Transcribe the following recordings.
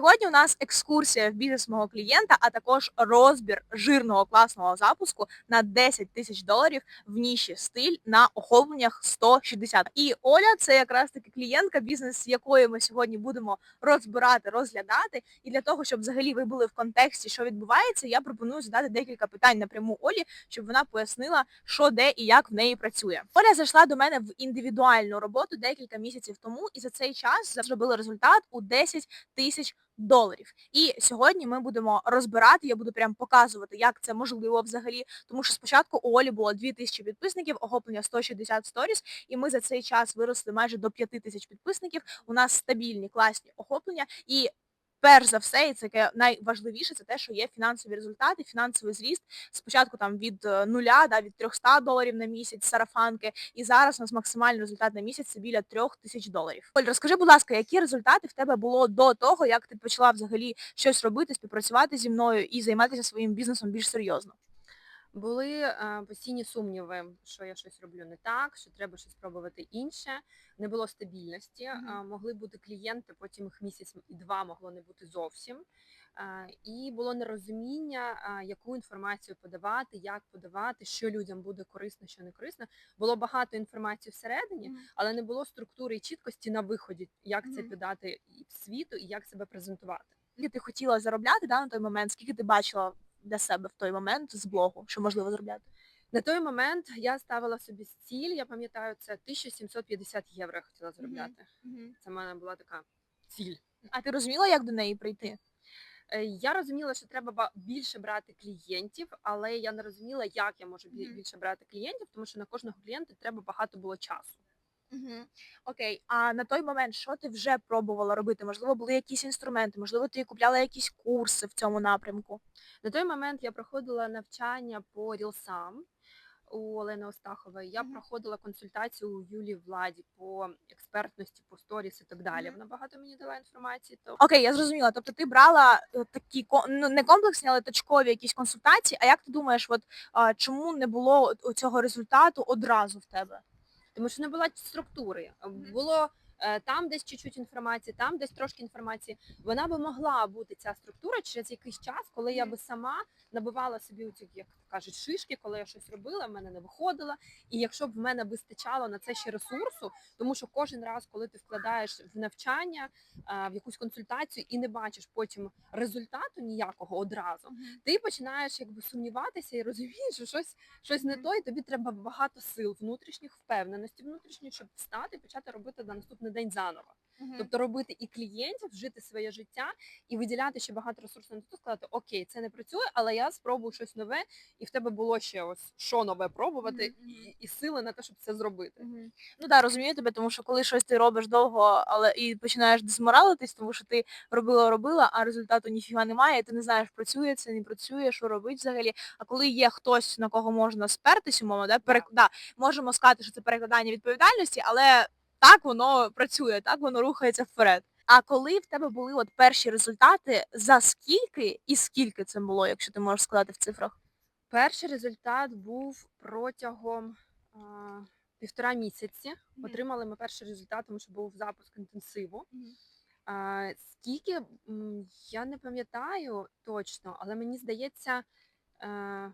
Сьогодні у нас екскурсія в бізнес мого клієнта, а також розбір жирного класного запуску на 10 тисяч доларів в ніші стиль на охопленнях 160. І Оля це якраз таки клієнтка, бізнес якої ми сьогодні будемо розбирати, розглядати. І для того, щоб взагалі ви були в контексті, що відбувається, я пропоную задати декілька питань напряму Олі, щоб вона пояснила, що де і як в неї працює. Оля зайшла до мене в індивідуальну роботу декілька місяців тому, і за цей час зробила результат у 10 тисяч доларів. І сьогодні ми будемо розбирати, я буду прям показувати, як це можливо взагалі. Тому що спочатку у Олі було 2000 підписників, охоплення 160 сторіс, і ми за цей час виросли майже до 5000 підписників. У нас стабільні, класні охоплення. І перш за все, і це найважливіше, це те, що є фінансові результати, фінансовий зріст. Спочатку там від е, нуля, да, від 300 доларів на місяць, сарафанки, і зараз у нас максимальний результат на місяць це біля 3 тисяч доларів. Оль, розкажи, будь ласка, які результати в тебе було до того, як ти почала взагалі щось робити, співпрацювати зі мною і займатися своїм бізнесом більш серйозно? Були е, постійні сумніви, що я щось роблю не так, що треба щось спробувати інше. Не було стабільності. Мгм. е, Могли бути клієнти, потім їх місяць і два могло не бути зовсім. Е, І було нерозуміння, е, яку інформацію подавати, як подавати, що людям буде корисно, що не корисно. Було багато інформації всередині, але не було структури і чіткості на виході, як це Мгм. подати світу і як себе презентувати. Скільки ти хотіла заробляти да, на той момент? Скільки ти бачила для себе в той момент з блогу, що можливо заробляти? На той момент я ставила собі ціль, я пам'ятаю, це 1750 євро я хотіла заробляти. Це в мене була така ціль. А ти розуміла, як до неї прийти? Е, Я розуміла, що треба більше брати клієнтів, але я не розуміла, як я можу більше брати клієнтів, тому що на кожного клієнта треба багато було часу. Угу. Окей, а на той момент що ти вже пробувала робити? Можливо, були якісь інструменти, можливо, ти купляла якісь курси в цьому напрямку. На той момент я проходила навчання по рілсам у Олени Остахової. Я Мгм. проходила консультацію у Юлії Владі по експертності, по сторіс і так далі. Мгм. Вона багато мені дала інформації. То Окей, я зрозуміла. Тобто ти брала е, такі ко- ну, не комплексні, але точкові якісь консультації. А як ти думаєш, от чому не було цього результату одразу в тебе? Тому що не була структури. Було там десь чуть-чуть інформації, там десь трошки інформації. Вона би могла бути ця структура через якийсь час, коли я би сама набивала собі оці, як кажуть, шишки, коли я щось робила, в мене не виходило. І якщо б в мене вистачало на це ще ресурсу, тому що кожен раз, коли ти вкладаєш в навчання, е, в якусь консультацію і не бачиш потім результату ніякого одразу, ти починаєш якби сумніватися і розумієш, що щось, щось не то, і тобі треба багато сил, внутрішніх впевненості, внутрішніх, щоб встати і почати робити на наступний день заново. Тобто робити і клієнтів, жити своє життя і виділяти ще багато ресурсів на те, сказати, окей, це не працює, але я спробую щось нове, і в тебе було ще ось що нове пробувати, Мгм, мгм. і, і сили на те, щоб це зробити. Мгм. Ну да, розумію тебе, тому що коли щось ти робиш довго, але і починаєш дезморалитись, тому що ти робила, робила, а результату ніфіга немає, і ти не знаєш, працює це, не працює, що робить взагалі. А коли є хтось, на кого можна спертись, умовно, да, перек... да, можемо сказати, що це перекладання відповідальності, але так воно працює, так воно рухається вперед. А коли в тебе були от перші результати, за скільки і скільки це було, якщо ти можеш сказати в цифрах? Перший результат був протягом а, півтора місяці. Мгм. Отримали ми перший результат, тому що був запуск інтенсиву. А, скільки я не пам'ятаю точно, але мені здається, е,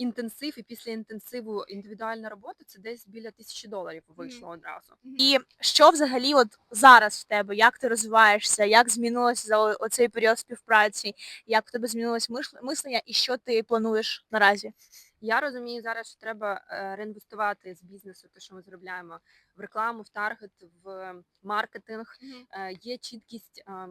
інтенсив і після інтенсиву індивідуальна робота це десь біля тисячі доларів вийшло одразу. І що взагалі от зараз в тебе? Як ти розвиваєшся? Як змінилося за оцей період співпраці? Як в тебе змінилось мислення і що ти плануєш наразі? Я розумію зараз, що треба е, реінвестувати з бізнесу, те, що ми заробляємо в рекламу, в таргет, в маркетинг. Е, Є чіткість е,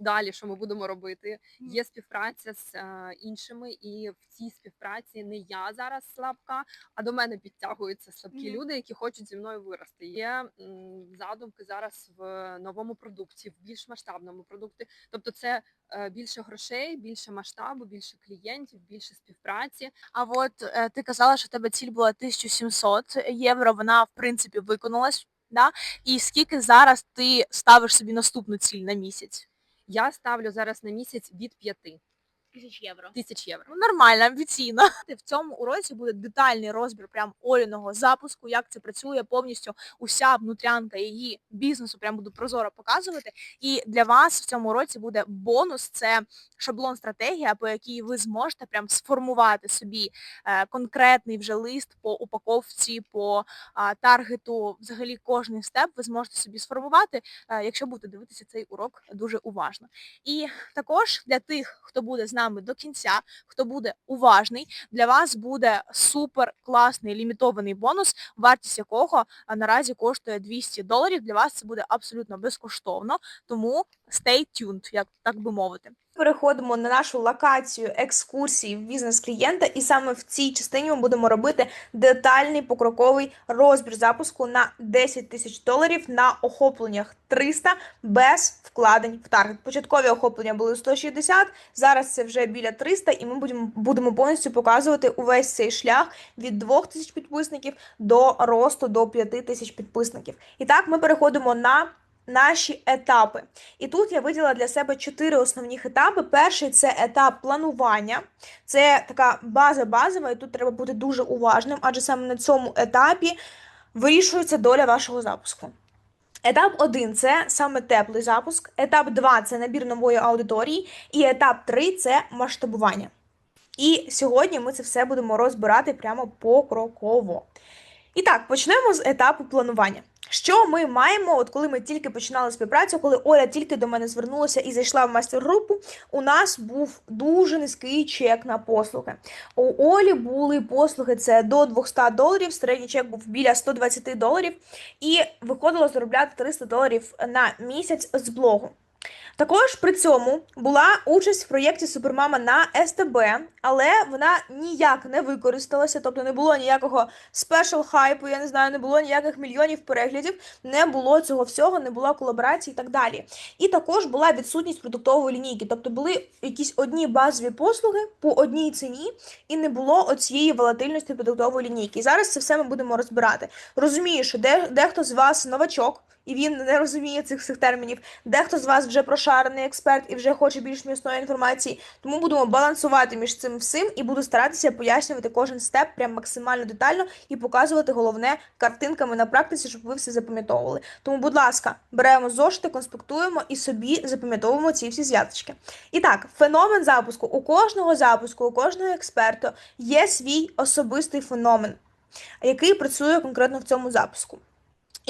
далі, що ми будемо робити. Є співпраця з е, іншими, і в цій співпраці не я зараз слабка, а до мене підтягуються слабкі люди, які хочуть зі мною вирости. Є м, задумки зараз в новому продукті, в більш масштабному продукті. Тобто, це е, більше грошей, більше масштабу, більше клієнтів, більше співпраці. А от е, ти казала, що в тебе ціль була 1700 євро, вона в принципі виконалась, да? І скільки зараз ти ставиш собі наступну ціль на місяць? Я ставлю зараз на місяць від п'яти. Тисяч євро. тисяч євро. Ну, нормально, амбіційно. В цьому уроці буде детальний розбір прям Оліного запуску, як це працює повністю уся внутрянка її бізнесу. Прям буду прозоро показувати. І для вас в цьому уроці буде бонус. Це шаблон стратегія, по якій ви зможете прям сформувати собі е, конкретний вже лист по упаковці, по таргету. Взагалі кожний степ ви зможете собі сформувати, е, якщо будете дивитися цей урок дуже уважно. І також для тих, хто буде з нами до кінця, хто буде уважний, для вас буде супер класний лімітований бонус, вартість якого наразі коштує 200 доларів. Для вас це буде абсолютно безкоштовно, тому stay tuned, як так би мовити. Переходимо на нашу локацію екскурсії в бізнес клієнта, і саме в цій частині ми будемо робити детальний покроковий розбір запуску на 10 тисяч доларів на охопленнях 300 без вкладень в таргет. Початкові охоплення були 160, зараз це вже біля 300, і ми будемо, будемо повністю показувати увесь цей шлях від 2 тисяч підписників до росту до 5 тисяч підписників. І так ми переходимо на наші етапи. І тут я виділа для себе чотири основних етапи. Перший це етап планування. Це така база базова, і тут треба бути дуже уважним, адже саме на цьому етапі вирішується доля вашого запуску. Етап 1 це саме теплий запуск, етап 2 це набір нової аудиторії, і етап 3 це масштабування. І сьогодні ми це все будемо розбирати прямо покроково. І так, почнемо з етапу планування. Що ми маємо, от коли ми тільки починали співпрацю, коли Оля тільки до мене звернулася і зайшла в майстер-групу, у нас був дуже низький чек на послуги. У Олі були послуги це до 200 доларів, середній чек був біля 120 доларів, і виходило заробляти 300 доларів на місяць з блогу. Також при цьому була участь в проєкті Супермама на СТБ, але вона ніяк не використалася, тобто не було ніякого спешл хайпу, я не знаю, не було ніяких мільйонів переглядів, не було цього всього, не було колаборацій і так далі. І також була відсутність продуктової лінійки, тобто були якісь одні базові послуги по одній ціні, і не було оцієї волатильності продуктової лінійки. І зараз це все ми будемо розбирати. Розумію, що де, дехто з вас новачок. І він не розуміє цих всіх термінів. Дехто з вас вже прошарений експерт і вже хоче більш міцної інформації. Тому будемо балансувати між цим всім і буду старатися пояснювати кожен степ прям максимально детально і показувати головне картинками на практиці, щоб ви все запам'ятовували. Тому, будь ласка, беремо зошити, конспектуємо і собі запам'ятовуємо ці всі зв'язочки. І так, феномен запуску. У кожного запуску, у кожного експерта є свій особистий феномен, який працює конкретно в цьому запуску.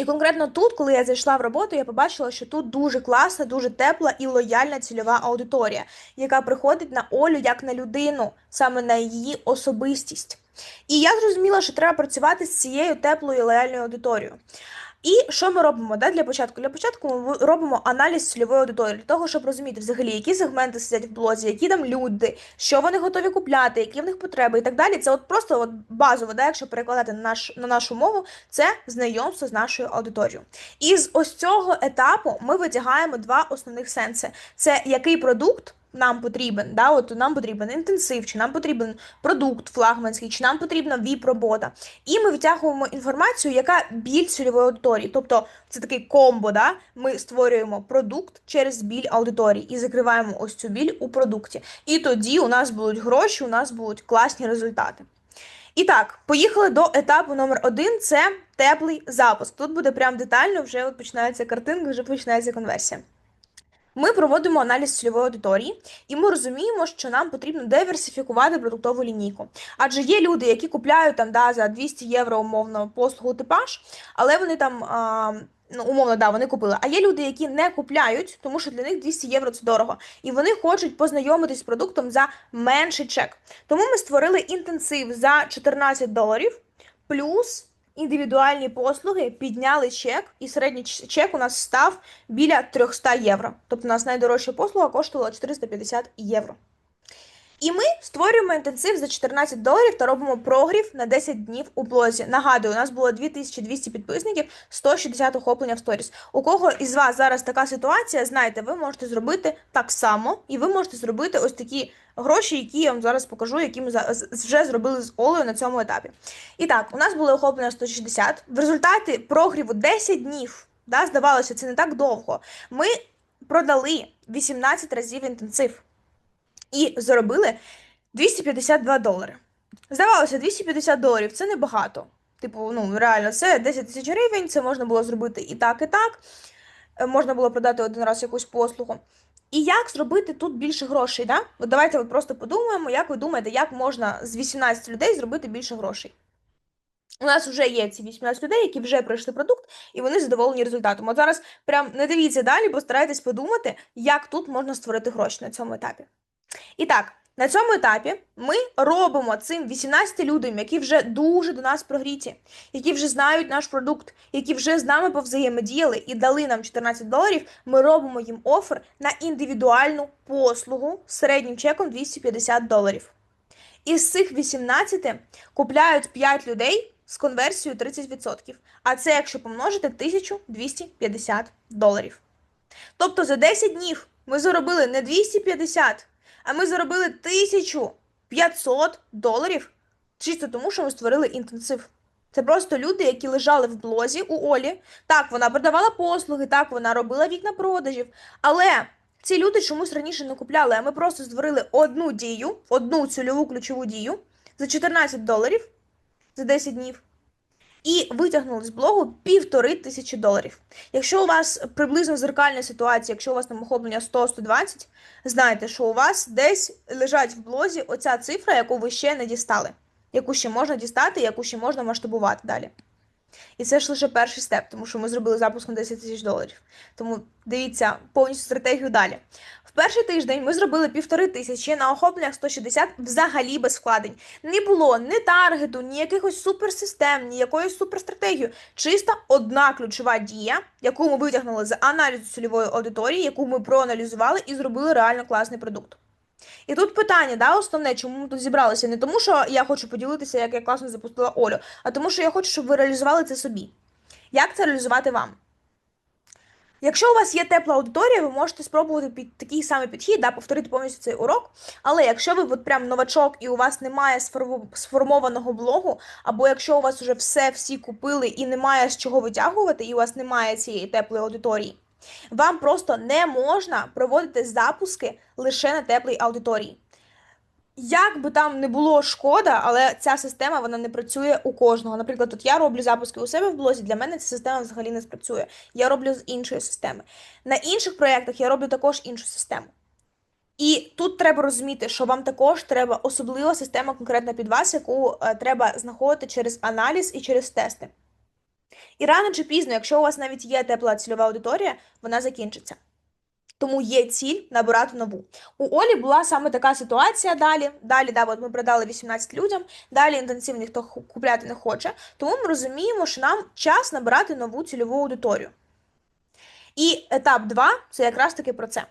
І конкретно тут, коли я зайшла в роботу, я побачила, що тут дуже класна, дуже тепла і лояльна цільова аудиторія, яка приходить на Олю як на людину, саме на її особистість. І я зрозуміла, що треба працювати з цією теплою і лояльною аудиторією. І що ми робимо да, для початку? Для початку ми робимо аналіз цільової аудиторії для того, щоб розуміти взагалі, які сегменти сидять в блозі, які там люди, що вони готові купляти, які в них потреби і так далі. Це от просто от базово, да, якщо перекладати на, наш, на нашу мову, це знайомство з нашою аудиторією. І з ось цього етапу ми витягаємо два основних сенси: це який продукт. Нам потрібен, да, от нам потрібен інтенсив, чи нам потрібен продукт флагманський, чи нам потрібна віп-робота. І ми витягуємо інформацію, яка біль цільової аудиторії. Тобто це такий комбо, да? ми створюємо продукт через біль аудиторії і закриваємо ось цю біль у продукті. І тоді у нас будуть гроші, у нас будуть класні результати. І так, поїхали до етапу номер один. Це теплий запуск. Тут буде прям детально, вже от починається картинка, вже починається конверсія. Ми проводимо аналіз цільової аудиторії, і ми розуміємо, що нам потрібно диверсифікувати продуктову лінійку. Адже є люди, які купляють там да, за 200 євро умовно послугу типаж, але вони там. А, Ну, умовно, да, вони купили. А є люди, які не купляють, тому що для них 200 євро це дорого. І вони хочуть познайомитись з продуктом за менший чек. Тому ми створили інтенсив за 14 доларів, плюс індивідуальні послуги підняли чек, і середній чек у нас став біля 300 євро. Тобто у нас найдорожча послуга коштувала 450 євро. І ми створюємо інтенсив за 14 доларів та робимо прогрів на 10 днів у блозі. Нагадую, у нас було 2200 підписників, 160 охоплення в сторіс. У кого із вас зараз така ситуація, знаєте, ви можете зробити так само, і ви можете зробити ось такі гроші, які я вам зараз покажу, які ми вже зробили з Олею на цьому етапі. І так, у нас було охоплення 160. В результаті прогріву 10 днів, да, здавалося, це не так довго. Ми продали 18 разів інтенсив. І заробили 252 долари. Здавалося, 250 доларів це небагато. Типу, ну реально, це 10 тисяч гривень, це можна було зробити і так, і так. Е, Можна було продати один раз якусь послугу. І як зробити тут більше грошей? Да? От давайте от просто подумаємо, як ви думаєте, як можна з 18 людей зробити більше грошей. У нас вже є ці 18 людей, які вже пройшли продукт, і вони задоволені результатом. От зараз прям не дивіться далі, постарайтесь подумати, як тут можна створити гроші на цьому етапі. І так, на цьому етапі ми робимо цим 18 людям, які вже дуже до нас прогріті, які вже знають наш продукт, які вже з нами повзаємодіяли і дали нам 14 доларів. Ми робимо їм офер на індивідуальну послугу з середнім чеком 250 доларів. Із цих 18 купляють 5 людей з конверсією 30%. А це якщо помножити 1250 доларів. Тобто за 10 днів ми заробили не 250, а ми заробили 1500 доларів чисто тому, що ми створили інтенсив. Це просто люди, які лежали в блозі у Олі. Так, вона продавала послуги, так, вона робила вікна продажів. Але ці люди чомусь раніше не купляли, а ми просто створили одну дію, одну цільову ключову дію за 14 доларів за 10 днів. І витягнули з блогу півтори тисячі доларів. Якщо у вас приблизно зеркальна ситуація, якщо у вас там охоплення 100-120, знайте, що у вас десь лежать в блозі оця цифра, яку ви ще не дістали, яку ще можна дістати, яку ще можна масштабувати далі. І це ж лише перший степ, тому що ми зробили запуск на 10 тисяч доларів. Тому дивіться повністю стратегію далі. В перший тиждень ми зробили півтори тисячі на охопленнях 160 взагалі без вкладень. Не було ні таргету, ні якихось суперсистем, ні якоїсь суперстратегії. Чисто одна ключова дія, яку ми витягнули з аналізу цільової аудиторії, яку ми проаналізували і зробили реально класний продукт. І тут питання, да, основне, чому ми тут зібралися? Не тому, що я хочу поділитися, як я класно запустила Олю, а тому, що я хочу, щоб ви реалізували це собі. Як це реалізувати вам? Якщо у вас є тепла аудиторія, ви можете спробувати під такий самий підхід, да, повторити повністю цей урок. Але якщо ви от прям новачок і у вас немає сформованого блогу, або якщо у вас вже все всі купили і немає з чого витягувати, і у вас немає цієї теплої аудиторії, вам просто не можна проводити запуски лише на теплій аудиторії. Як би там не було шкода, але ця система вона не працює у кожного. Наприклад, от я роблю запуски у себе в блозі, для мене ця система взагалі не спрацює. Я роблю з іншої системи. На інших проєктах я роблю також іншу систему. І тут треба розуміти, що вам також треба особлива система конкретно під вас, яку е, треба знаходити через аналіз і через тести. І рано чи пізно, якщо у вас навіть є тепла цільова аудиторія, вона закінчиться. Тому є ціль набирати нову. У Олі була саме така ситуація далі. Далі, да, от ми продали 18 людям, далі інтенсив ніхто купляти не хоче. Тому ми розуміємо, що нам час набирати нову цільову аудиторію. І етап 2 це якраз таки про це.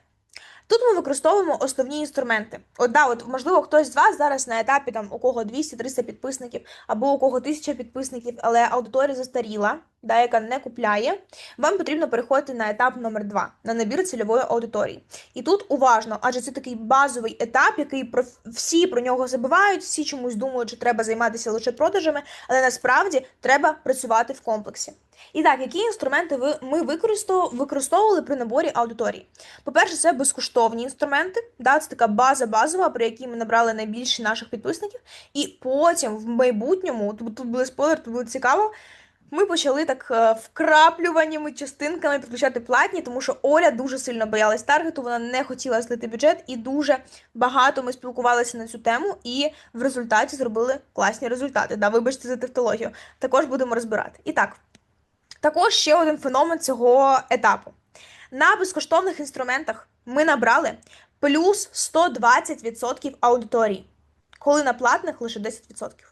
Тут ми використовуємо основні інструменти. От, да, от, можливо, хтось з вас зараз на етапі, там, у кого 200-300 підписників, або у кого 1000 підписників, але аудиторія застаріла, да, яка не купляє, вам потрібно переходити на етап номер 2 на набір цільової аудиторії. І тут уважно, адже це такий базовий етап, який про всі про нього забувають, всі чомусь думають, що треба займатися лише продажами, але насправді треба працювати в комплексі. І так, які інструменти ви ми використов- використовували при наборі аудиторії? По-перше, це безкоштовні інструменти. Да, це така база базова, при якій ми набрали найбільше наших підписників. І потім в майбутньому, тут, тут буде спойлер, тут буде цікаво. Ми почали так е, вкраплюваннями частинками підключати платні, тому що Оля дуже сильно боялась таргету, вона не хотіла злити бюджет, і дуже багато ми спілкувалися на цю тему, і в результаті зробили класні результати. Да, вибачте за тавтологію. Також будемо розбирати. І так, також ще один феномен цього етапу. На безкоштовних інструментах ми набрали плюс 120% аудиторії, коли на платних лише 10%.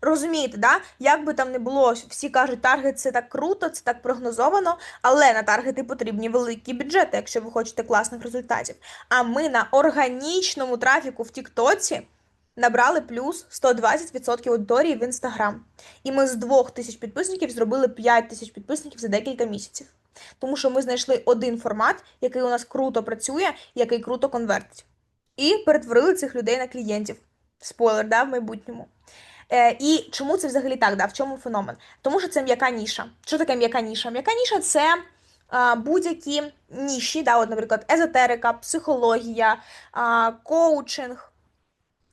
Розумієте, да? як би там не було, всі кажуть, таргет це так круто, це так прогнозовано, але на таргети потрібні великі бюджети, якщо ви хочете класних результатів. А ми на органічному трафіку в Тіктоці набрали плюс 120% аудиторії в Інстаграм. І ми з 2000 підписників зробили 5000 підписників за декілька місяців. Тому що ми знайшли один формат, який у нас круто працює, який круто конвертить. І перетворили цих людей на клієнтів. Спойлер, да, в майбутньому. Е, і чому це взагалі так? Да? В чому феномен? Тому що це м'яка ніша. Що таке м'яка ніша? М'яка ніша це е, будь-які ніші, да, от, наприклад, езотерика, психологія, е, коучинг,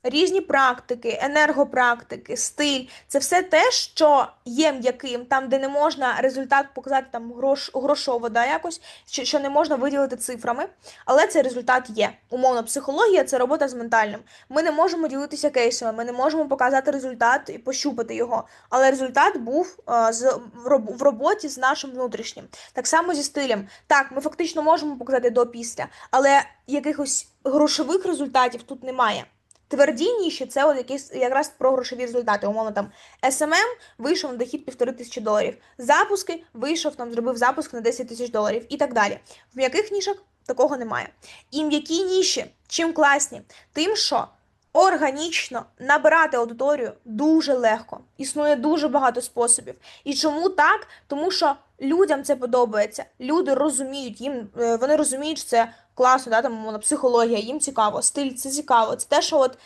різні практики, енергопрактики, стиль це все те, що є м'яким, там, де не можна результат показати там грош, грошово, да, якось, що, що не можна виділити цифрами, але цей результат є. Умовно, психологія це робота з ментальним. Ми не можемо ділитися кейсами, ми не можемо показати результат і пощупати його. Але результат був е, з, в, роб, в роботі з нашим внутрішнім. Так само зі стилем. Так, ми фактично можемо показати до-після, але якихось грошових результатів тут немає. Тверді ніші це от якісь якраз про грошові результати. Умовно там SMM вийшов на дохід півтори тисячі доларів. Запуски вийшов там, зробив запуск на 10 тисяч доларів і так далі. В м'яких нішах такого немає. І м'які ніші чим класні? Тим, що органічно набирати аудиторію дуже легко. Існує дуже багато способів. І чому так? Тому що людям це подобається. Люди розуміють, їм е, вони розуміють, що це класно, да, там умовно, психологія, їм цікаво, стиль це цікаво. Це те, що от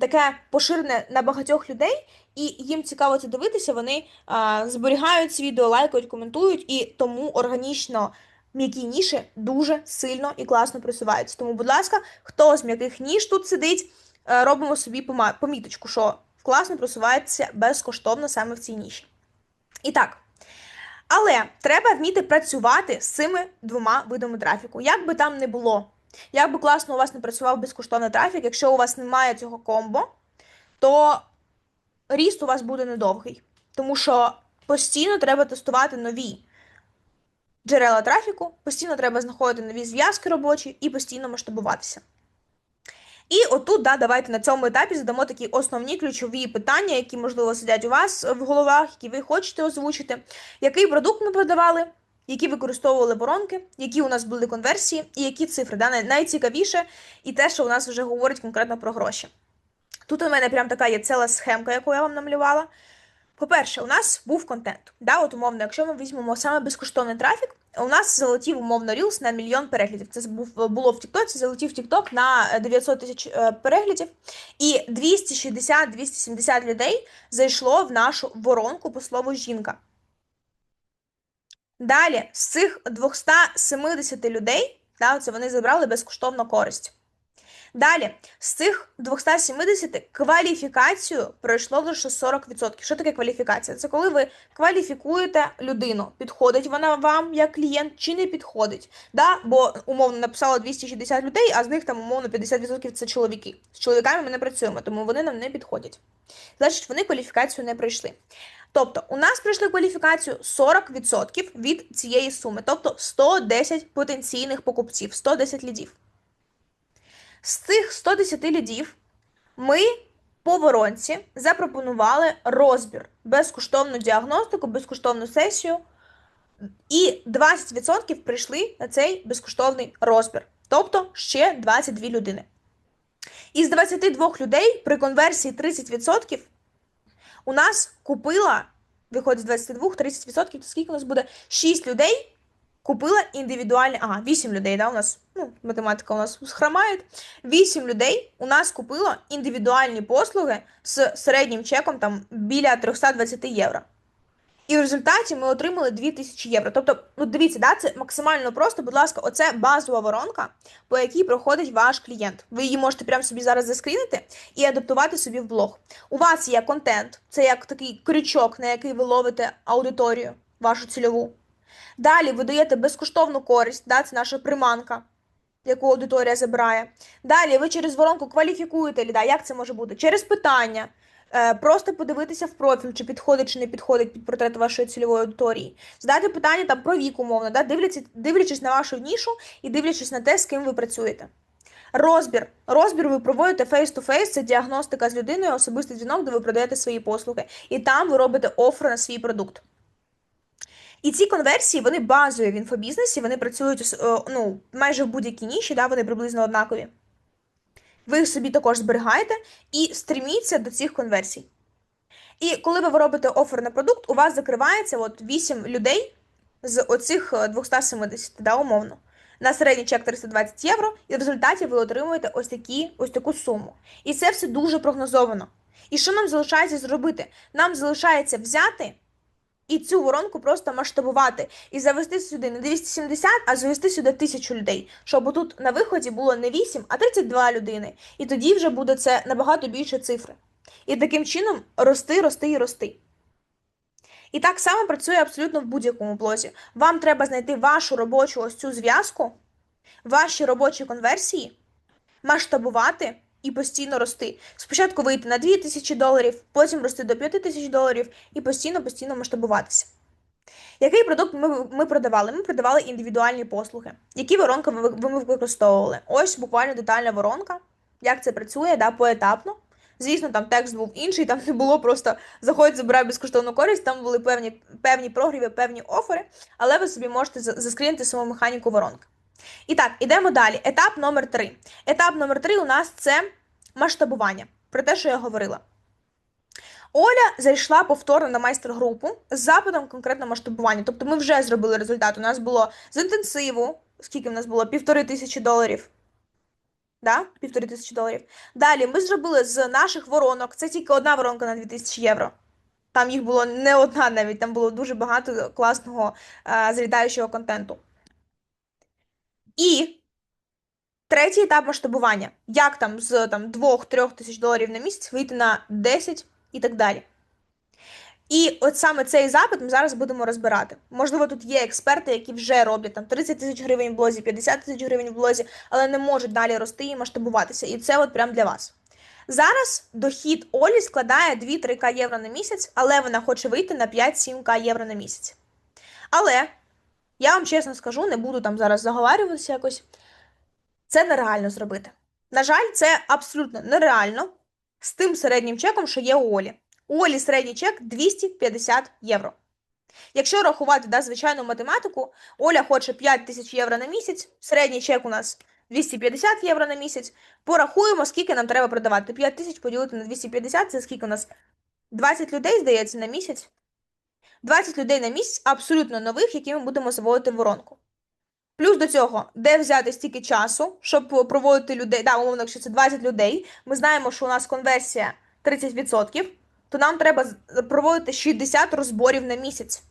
таке поширене на багатьох людей, і їм цікаво це дивитися. Вони а, зберігають відео, лайкають, коментують, і тому органічно м'які ніші дуже сильно і класно просуваються. Тому, будь ласка, хто з м'яких ніж тут сидить, е, робимо собі поміточку, що класно просувається безкоштовно саме в цій ніші. І так. Але треба вміти працювати з цими двома видами трафіку. Як би там не було, як би класно у вас не працював безкоштовний трафік, якщо у вас немає цього комбо, то ріст у вас буде недовгий. Тому що постійно треба тестувати нові джерела трафіку, постійно треба знаходити нові зв'язки робочі і постійно масштабуватися. І отут, да, давайте на цьому етапі задамо такі основні ключові питання, які, можливо, сидять у вас в головах, які ви хочете озвучити. Який продукт ми продавали, які використовували воронки, які у нас були конверсії, і які цифри. Да, найцікавіше, і те, що у нас вже говорить конкретно про гроші. Тут у мене прям така є ціла схемка, яку я вам намалювала. По-перше, у нас був контент. Да, от умовно, якщо ми візьмемо саме безкоштовний трафік, у нас залетів умовно Reels на мільйон переглядів. Це було в TikTok, залетів TikTok на е, 900 тисяч е, переглядів. І 260-270 людей зайшло в нашу воронку по слову жінка. Далі, з цих 270 людей, да, це вони забрали безкоштовно користь. Далі, з цих 270 кваліфікацію пройшло лише 40%. Що таке кваліфікація? Це коли ви кваліфікуєте людину, підходить вона вам як клієнт чи не підходить. Да? Бо умовно написало 260 людей, а з них там умовно 50% це чоловіки. З чоловіками ми не працюємо, тому вони нам не підходять. Значить, вони кваліфікацію не пройшли. Тобто, у нас пройшли кваліфікацію 40% від цієї суми, тобто 110 потенційних покупців, 110 лідів. З цих 110 лідів ми по воронці запропонували розбір, безкоштовну діагностику, безкоштовну сесію, і 20% прийшли на цей безкоштовний розбір, тобто ще 22 людини. Із 22 людей при конверсії 30% у нас купила, виходить з 22, 30%, то скільки у нас буде? 6 людей купила індивідуальні, ага, 8 людей, да, у нас, ну, математика у нас хромає. 8 людей у нас купило індивідуальні послуги з середнім чеком там біля 320 євро. І в результаті ми отримали 2000 євро. Тобто, ну дивіться, да, це максимально просто, будь ласка, оце базова воронка, по якій проходить ваш клієнт. Ви її можете прямо собі зараз заскрінити і адаптувати собі в блог. У вас є контент, це як такий крючок, на який ви ловите аудиторію, вашу цільову. Далі ви даєте безкоштовну користь, да, це наша приманка, яку аудиторія забирає. Далі ви через воронку кваліфікуєте ліда. Як це може бути? Через питання. Е, Просто подивитися в профіль, чи підходить, чи не підходить під портрет вашої цільової аудиторії. Задати питання там про вік, умовно, да? дивлячись, дивлячись на вашу нішу і дивлячись на те, з ким ви працюєте. Розбір. Розбір ви проводите face-to-face, це діагностика з людиною, особистий дзвінок, де ви продаєте свої послуги. І там ви робите офер на свій продукт. І ці конверсії вони базові в інфобізнесі, вони працюють е, ну, майже в будь-якій ніші, да, вони приблизно однакові. Ви їх собі також зберігаєте і стріміться до цих конверсій. І коли ви робите офер на продукт, у вас закривається от 8 людей з оцих е, 270, да, умовно. На середній чек 320 євро, і в результаті ви отримуєте ось, такі, ось таку суму. І це все дуже прогнозовано. І що нам залишається зробити? Нам залишається взяти І цю воронку просто масштабувати і завести сюди не 270, а завести сюди 1000 людей, щоб тут на виході було не 8, а 32 людини. І тоді вже буде це набагато більше цифри. І таким чином рости, рости і рости. І так само працює абсолютно в будь-якому блозі. Вам треба знайти вашу робочу ось цю зв'язку, ваші робочі конверсії, масштабувати і постійно рости. Спочатку вийти на 2 тисячі доларів, потім рости до 5 тисяч доларів і постійно-постійно масштабуватися. Який продукт ми, ми продавали? Ми продавали індивідуальні послуги. Які воронки ви, ви ми використовували? Ось буквально детальна воронка. Як це працює, да, поетапно. Звісно, там текст був інший, там не було просто заходь, забирай безкоштовну користь, там були певні, певні прогріви, певні офери, але ви собі можете заскрінити саму механіку воронки. І так, ідемо далі. Етап номер 3. Етап номер 3 у нас це масштабування. Про те, що я говорила. Оля зайшла повторно на майстер-групу з запитом конкретно масштабування. Тобто ми вже зробили результат. У нас було з інтенсиву, скільки в нас було? Півтори тисячі доларів. Да? Півтори тисячі доларів. Далі ми зробили з наших воронок. Це тільки одна воронка на 2000 євро. Там їх було не одна навіть, там було дуже багато класного е, залітаючого контенту. І третій етап масштабування. Як там з там, 2-3 тисяч доларів на місяць вийти на 10 і так далі. І от саме цей запит ми зараз будемо розбирати. Можливо, тут є експерти, які вже роблять там 30 тисяч гривень в блозі, 50 тисяч гривень в блозі, але не можуть далі рости і масштабуватися. І це от прям для вас. Зараз дохід Олі складає 2-3к євро на місяць, але вона хоче вийти на 5-7к євро на місяць. Але я вам чесно скажу, не буду там зараз заговарюватися якось. Це нереально зробити. На жаль, це абсолютно нереально з тим середнім чеком, що є у Олі. У Олі середній чек 250 євро. Якщо рахувати да, звичайну математику, Оля хоче 5 тисяч євро на місяць, середній чек у нас 250 євро на місяць. Порахуємо, скільки нам треба продавати. 5 тисяч поділити на 250 це скільки у нас? 20 людей, здається, на місяць. 20 людей на місяць абсолютно нових, які ми будемо заводити в воронку. Плюс до цього, де взяти стільки часу, щоб проводити людей, да, умовно, якщо це 20 людей, ми знаємо, що у нас конверсія 30%, то нам треба проводити 60 розборів на місяць.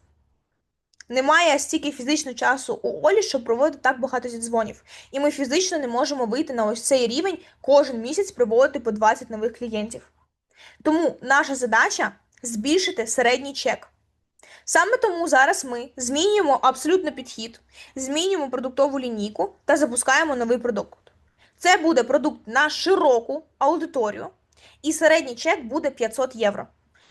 Немає стільки фізично часу у Олі, щоб проводити так багато зідзвонів. І ми фізично не можемо вийти на ось цей рівень кожен місяць приводити по 20 нових клієнтів. Тому наша задача збільшити середній чек. Саме тому зараз ми змінюємо абсолютно підхід, змінюємо продуктову лінійку та запускаємо новий продукт. Це буде продукт на широку аудиторію, і середній чек буде 500 євро.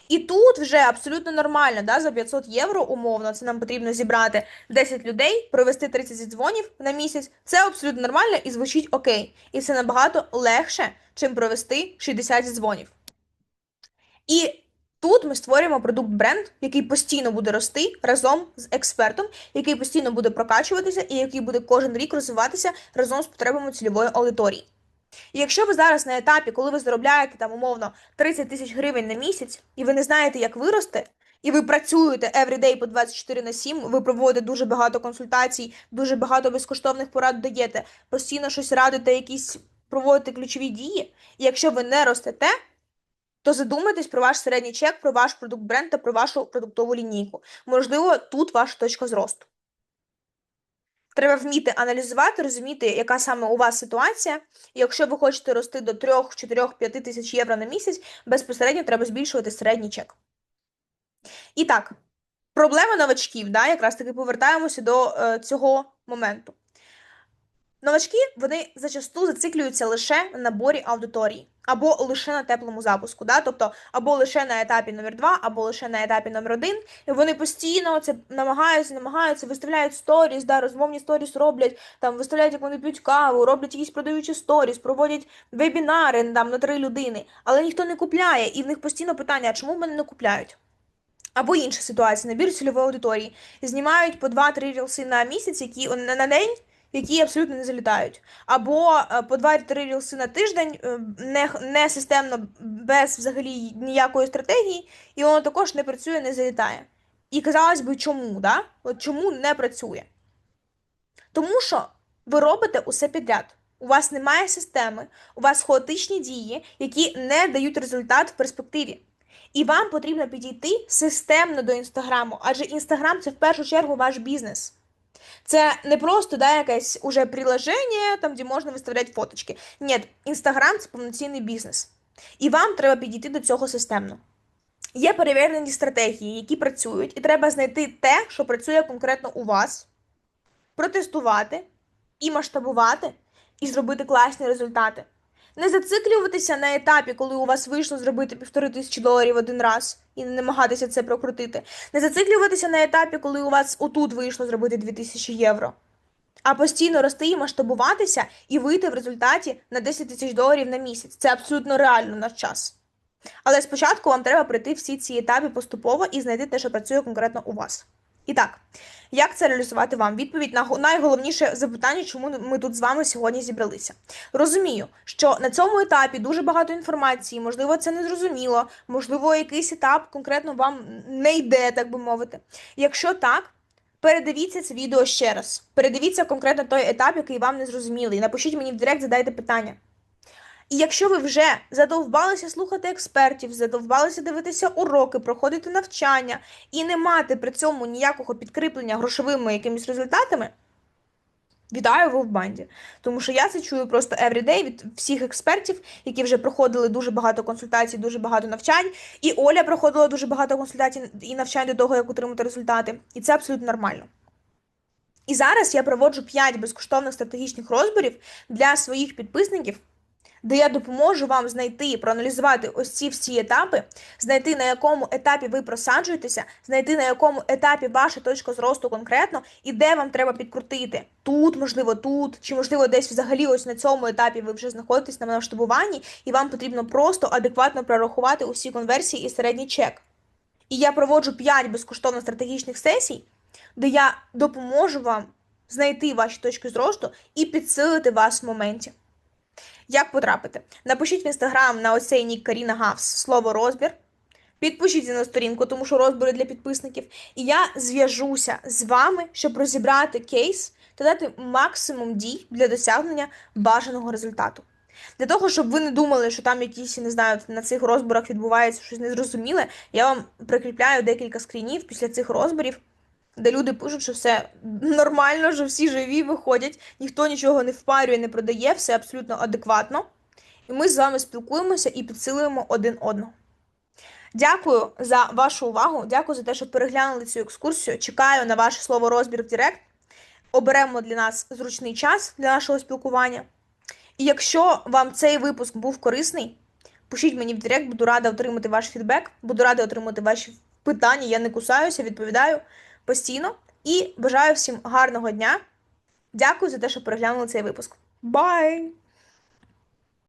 І тут вже абсолютно нормально, да, за 500 євро умовно, це нам потрібно зібрати 10 людей, провести 30 дзвонів на місяць. Це абсолютно нормально і звучить окей. І це набагато легше, чим провести 60 дзвонів. І тут ми створюємо продукт бренд, який постійно буде рости разом з експертом, який постійно буде прокачуватися і який буде кожен рік розвиватися разом з потребами цільової аудиторії. І якщо ви зараз на етапі, коли ви заробляєте там умовно 30 тисяч гривень на місяць, і ви не знаєте, як вирости, і ви працюєте everyday по 24 на 7, ви проводите дуже багато консультацій, дуже багато безкоштовних порад даєте, постійно щось радите, якісь проводите ключові дії. І якщо ви не ростете, то задумайтесь про ваш середній чек, про ваш продукт бренд та про вашу продуктову лінійку. Можливо, тут ваша точка зросту. Треба вміти аналізувати, розуміти, яка саме у вас ситуація. І якщо ви хочете рости до 3, 4, 5 тисяч євро на місяць, безпосередньо треба збільшувати середній чек. І так, проблема новачків, да, якраз таки повертаємося до е, цього моменту. Новачки вони зачасту зациклюються лише на наборі аудиторії, або лише на теплому запуску, да? тобто або лише на етапі номер 2 або лише на етапі номер 1 І вони постійно це намагаються, намагаються, виставляють сторіс, да, розмовні сторіс роблять, там виставляють, як вони п'ють каву, роблять якісь продаючі сторіс, проводять вебінари там, на три людини, але ніхто не купляє, і в них постійно питання: а чому мене не купляють? Або інша ситуація, набір цільової аудиторії. Знімають по 2-3 рілси на місяць, які на день, які абсолютно не залітають. Або е, по 2-3 рілси на тиждень, е, не, не системно, без взагалі ніякої стратегії, і воно також не працює, не залітає. І казалось би, чому? Да? От чому не працює? Тому що ви робите усе підряд. У вас немає системи, у вас хаотичні дії, які не дають результат в перспективі. І вам потрібно підійти системно до інстаграму, адже інстаграм це в першу чергу ваш бізнес. Це не просто да, якесь уже приложення, там, де можна виставляти фоточки. Ні, інстаграм це повноцінний бізнес. І вам треба підійти до цього системно. Є перевірені стратегії, які працюють, і треба знайти те, що працює конкретно у вас, протестувати і масштабувати, і зробити класні результати. Не зациклюватися на етапі, коли у вас вийшло зробити півтори тисячі доларів один раз і не намагатися це прокрутити. Не зациклюватися на етапі, коли у вас отут вийшло зробити 2000 євро. А постійно рости і масштабуватися і вийти в результаті на 10 тисяч доларів на місяць. Це абсолютно реально на час. Але спочатку вам треба пройти всі ці етапи поступово і знайти те, що працює конкретно у вас. І так, як це реалізувати вам? Відповідь на найголовніше запитання, чому ми тут з вами сьогодні зібралися. Розумію, що на цьому етапі дуже багато інформації, можливо, це не зрозуміло, можливо, якийсь етап конкретно вам не йде, так би мовити. Якщо так, передивіться це відео ще раз. Передивіться конкретно той етап, який вам не зрозумілий. Напишіть мені в директ, задайте питання. І якщо ви вже задовбалися слухати експертів, задовбалися дивитися уроки, проходити навчання і не мати при цьому ніякого підкріплення грошовими якимись результатами, вітаю ви в банді. Тому що я це чую просто everyday від всіх експертів, які вже проходили дуже багато консультацій, дуже багато навчань. І Оля проходила дуже багато консультацій і навчань до того, як отримати результати. І це абсолютно нормально. І зараз я проводжу 5 безкоштовних стратегічних розборів для своїх підписників де я допоможу вам знайти, проаналізувати ось ці всі етапи, знайти на якому етапі ви просаджуєтеся, знайти на якому етапі ваша точка зросту конкретно, і де вам треба підкрутити. Тут, можливо, тут, чи можливо десь взагалі ось на цьому етапі ви вже знаходитесь на масштабуванні, і вам потрібно просто адекватно прорахувати усі конверсії і середній чек. І я проводжу 5 безкоштовно стратегічних сесій, де я допоможу вам знайти ваші точки зросту і підсилити вас в моменті. Як потрапити? Напишіть в інстаграм на оцей нік Каріна Гавс слово розбір. Підпишіться на сторінку, тому що розбори для підписників. І я зв'яжуся з вами, щоб розібрати кейс та дати максимум дій для досягнення бажаного результату. Для того, щоб ви не думали, що там якісь, не знаю, на цих розборах відбувається щось незрозуміле, я вам прикріпляю декілька скрінів після цих розборів, де люди пишуть, що все нормально, що всі живі виходять, ніхто нічого не впарює, не продає, все абсолютно адекватно. І ми з вами спілкуємося і підсилуємо один одного. Дякую за вашу увагу. Дякую за те, що переглянули цю екскурсію. Чекаю на ваше слово розбір в Директ. Оберемо для нас зручний час для нашого спілкування. І якщо вам цей випуск був корисний, пишіть мені в Директ, буду рада отримати ваш фідбек, буду рада отримати ваші питання. Я не кусаюся, відповідаю постійно. І бажаю всім гарного дня. Дякую за те, що переглянули цей випуск. Бай!